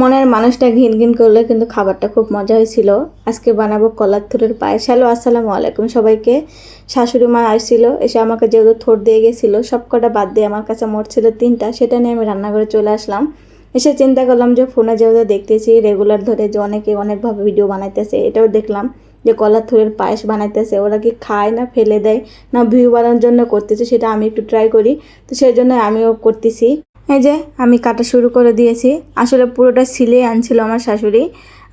মনের মানুষটা ঘিন ঘিন করলে কিন্তু খাবারটা খুব মজা হয়েছিল। আজকে বানাবো কলার থুরের পায়েস। হ্যালো, আসসালামু আলাইকুম সবাইকে। শাশুড়ি মা আসছিল এসে আমাকে যেহেতু থোর দিয়ে গেছিল, সব কটা বাদ দিয়ে আমার কাছে মোট ছিল তিনটা, সেটা নিয়ে আমি রান্নাঘরে চলে আসলাম। এসে চিন্তা করলাম যে ফোনে যেহেতু দেখতেছি রেগুলার ধরে যে অনেকে অনেকভাবে ভিডিও বানাইতেছে, এটাও দেখলাম যে কলার থুরের পায়েস বানাইতেছে। ওরা কি খায় না ফেলে দেয়, না ভিউ বানানোর জন্য করতেছে, সেটা আমি একটু ট্রাই করি। তো সেই জন্য আমিও করতেছি। এই যে, আমি কাটা শুরু করে দিয়েছি। আসলে পুরোটা সিলে আনছিল আমার শাশুড়ি।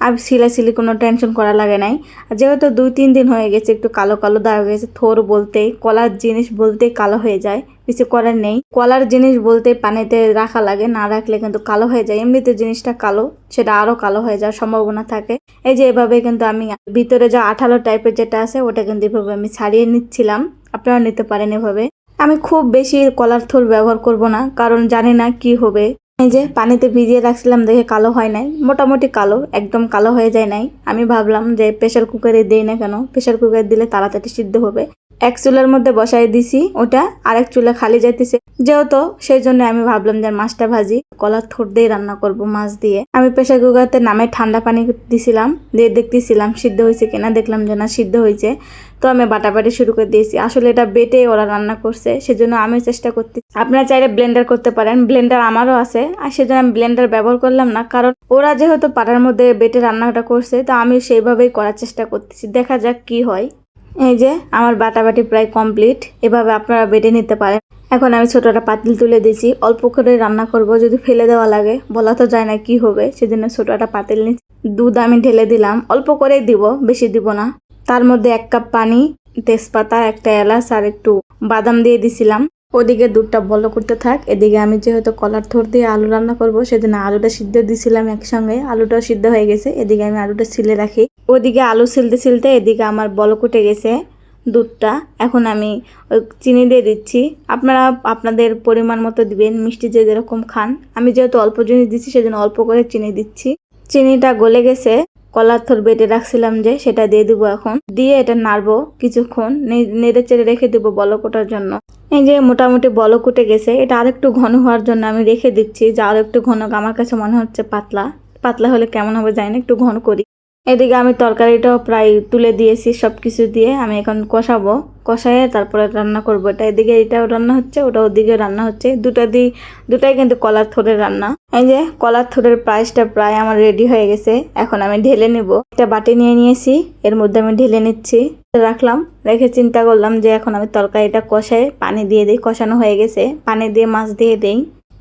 আর সিলাসিলি কোনো টেনশন করা লাগে নাই। যেহেতু দুই, তিন দিন হয়ে গেছে, একটু কালো কালো দাগ হয়ে গেছে, থোর বলতেই কলার জিনিস বলতেই কালো হয়ে যায়। কিছু করার নেই। কলার জিনিস বলতে পানিতে রাখা লাগে, না রাখলে কিন্তু কালো হয়ে যায়। এমনিতে জিনিসটা কালো, সেটা আরও কালো হয়ে যাওয়ার সম্ভাবনা থাকে। এই যে, এভাবে কিন্তু আমি ভিতরে যা আঠালো টাইপের যেটা আছে, ওটা কিন্তু এভাবে আমি ছাড়িয়ে নিচ্ছিলাম। আপনারা নিতে পারেন এভাবে। আমি খুব বেশি কলার থোল ব্যবহার করব না, কারণ জানি না কি হবে। এই যে পানিতে ভিজিয়ে রাখছিলাম, দেখে কালো হয় নাই। মোটামুটি কালো, একদম কালো হয়ে যায় নাই। আমি ভাবলাম যে প্রেশার কুকারে দেই না কেন? প্রেশার কুকারে দিলে তাড়াতাড়ি সিদ্ধ হবে। এক চুলার মধ্যে বসাই দিছি ওটা, আরেক চুলা খালি যাইতেছে। যেহেতু সেই জন্য আমি ভাবলাম যে মাছটা ভাজি, কলার থোর দিয়ে রান্না করব মাছ দিয়ে। আমি প্রেশার কুকারতে নামে ঠান্ডা পানি দিছিলাম, দিয়ে দেখতেছিলাম সিদ্ধ হয়েছে কিনা, দেখলাম যে না সিদ্ধ হয়েছে। তো আমি বাটাবাটি শুরু করে দিয়েছি। আসলে এটা বেটে ওরা রান্না করছে, সেজন্য আমি চেষ্টা করতে আপনারা চাইলে ব্লেন্ডার করতে পারেন ব্লেন্ডার আমারও আছে, আর সেজন্য আমি ব্লেন্ডার ব্যবহার করলাম না, কারণ ওরা যেহেতু পাটার মধ্যে বেটে রান্নাটা করছে, তো আমি সেইভাবেই করার চেষ্টা করতেছি। দেখা যাক কি হয়। এই যে, আমার বাটাবাটি প্রায় কমপ্লিট এভাবে আপনারা বেটে নিতে পারেন। এখন আমি ছোটটা পাতিল তুলে দিয়েছি, অল্প করে রান্না করব, যদি ফেলে দেওয়া লাগে। বলা তো যায় না কি হবে, সেজন্য ছোটটা পাতিল নিচ্ছি। দুধ আমি ঢেলে দিলাম, অল্প করেই দিব, বেশি দিব না। তার মধ্যে এক কাপ পানি, তেজপাতা, একটা এলাচ আর একটু বাদাম দিয়ে দিছিলাম। ওদিকে দুধটা বল করতে থাক। এদিকে আমি যেহেতু কলার থোর দিয়ে আলু রান্না করব, সেজন্য আলুটা সিদ্ধ দিছিলাম একসঙ্গে। আলুটাও সিদ্ধ হয়ে গেছে। এদিকে আমি আলুটা ছিলে রাখি। ওদিকে আলু ছিলতে ছিলতে এদিকে আমার বল কুটে গেছে দুধটা। এখন আমি চিনি দিয়ে দিচ্ছি। আপনারা আপনাদের পরিমাণ মতো দিবেন, মিষ্টি যে যেরকম খান। আমি যেহেতু অল্প জিনিস দিচ্ছি, সেজন্য অল্প করে চিনি দিচ্ছি। চিনিটা গলে গেছে। কলার থর বেটে রাখছিলাম যে, সেটা দিয়ে দিব এখন। দিয়ে এটা নাড়বো কিছুক্ষণ নেড়ে চেড়ে রেখে দেবো বলকোটার জন্য। এই যে মোটামুটি বলক উঠে গেছে, এটা আরেকটু ঘন হওয়ার জন্য আমি রেখে দিচ্ছি, যে আরেকটু ঘন, আমার কাছে মনে হচ্ছে পাতলা। পাতলা হলে কেমন হবে জানি না, একটু ঘন করি। এদিকে আমি তরকারিটাও প্রায় তুলে দিয়েছি সব কিছু দিয়ে আমি এখন কষাবো। কষায়ে তারপরে রান্না করব। এটা এদিকে এটাও রান্না হচ্ছে, ওটা ওদিকে রান্না হচ্ছে। দুটা দিই দুটাই কিন্তু কলার থোরের রান্না। এই যে কলার থোরের প্রাইসটা প্রায় আমার রেডি হয়ে গেছে। এখন আমি ঢেলে নিব। একটা বাটি নিয়ে নিয়েছি, এর মধ্যে আমি ঢেলে নিচ্ছি। রাখলাম, রেখে চিন্তা করলাম যে এখন আমি তরকারিটা কষায় পানি দিয়ে দিই, কষানো হয়ে গেছে। পানি দিয়ে মাছ দিয়ে দেই।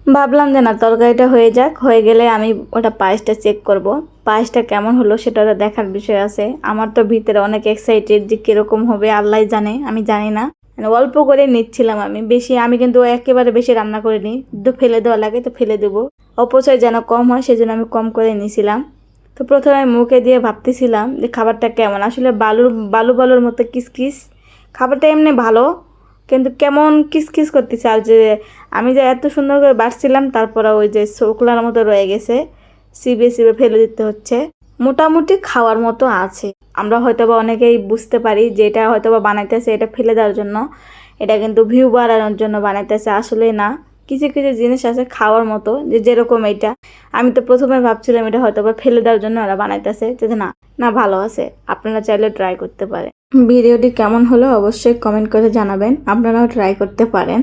ভাবলাম যে না, তরকারিটা হয়ে যাক, হয়ে গেলে আমি ওটা পায়েসটা চেক করব। পায়েসটা কেমন হলো সেটা দেখার বিষয় আছে। আমার তো ভিতরে অনেক এক্সাইটেড যে কীরকম হবে আল্লাহ জানে, আমি জানি না। মানে অল্প করে নিচ্ছিলাম আমি, বেশি, আমি কিন্তু একেবারে বেশি রান্না করিনি। তো ফেলে দেওয়া লাগে তো ফেলে দেবো। অপচয় যেন কম হয় সেজন্য আমি কম করে নিয়েছিলাম তো প্রথমে মুখে দিয়ে ভাবতেছিলাম যে খাবারটা কেমন, আসলে বালুর, বালু বালুর মতো কিসকিস। খাবারটা এমনি ভালো কিন্তু কেমন কিসকিস করতেছে আর যে আমি যে এত সুন্দর করে বাড়ছিলাম, তারপরে ওই যে শোকলার মতো রয়ে গেছে সিবে সিবে ফেলে দিতে হচ্ছে। মোটামুটি খাওয়ার মতো আছে। আমরা হয়তো বা অনেকেই বুঝতে পারি যে এটা হয়তো বা বানাইতেছে এটা ফেলে দেওয়ার জন্য। এটা কিন্তু ভিউ বাড়ানোর জন্য বানাইতেছে আসলে না। কিছু কিছু জিনিস আছে খাওয়ার মতো, যে যেরকম এটা আমি তো প্রথমে ভাবছিলাম এটা হয়তো বা ফেলে দেওয়ার জন্য ওরা বানাইতেছে। যে না না ভালো আছে। আপনারা চাইলে ট্রাই করতে পারেন। ভিডিওটি কেমন হলো অবশ্যই কমেন্ট করে জানাবেন। আপনারাও ট্রাই করতে পারেন।